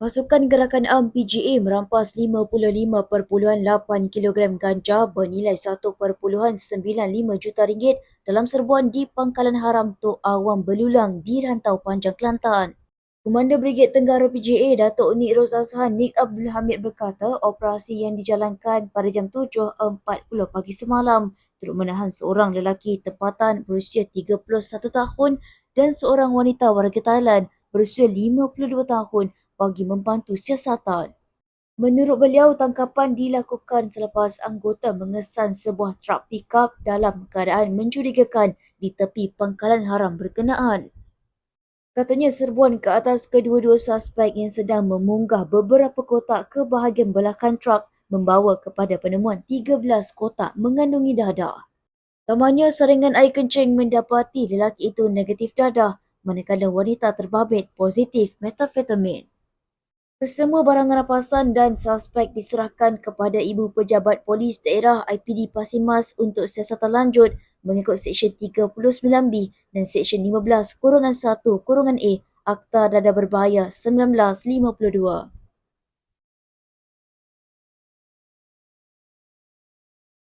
Pasukan Gerakan Am PGA merampas 55.8 kg ganja bernilai 1.95 juta ringgit dalam serbuan di Pangkalan Haram Tok Awam Belulang di Rantau Panjang Kelantan. Komander Brigade Tenggara PGA Datuk Nik Ros Azhan Nik Abdul Hamid berkata operasi yang dijalankan pada jam 7.40 pagi semalam turut menahan seorang lelaki tempatan berusia 31 tahun dan seorang wanita warga Thailand berusia 52 tahun bagi membantu siasatan. Menurut beliau, tangkapan dilakukan selepas anggota mengesan sebuah truk pikap dalam keadaan mencurigakan di tepi pangkalan haram berkenaan. Katanya serbuan ke atas kedua-dua suspek yang sedang memunggah beberapa kotak ke bahagian belakang truk membawa kepada penemuan 13 kotak mengandungi dadah. Tamanya saringan air kencing mendapati lelaki itu negatif dadah manakala wanita terbabit positif metafetamin. Kesemua barang rampasan dan suspek diserahkan kepada Ibu Pejabat Polis Daerah IPD Pasir Mas untuk siasatan lanjut mengikut Seksyen 39B dan Seksyen 15 Kurungan 1 Kurungan A Akta Dadah Berbahaya 1952.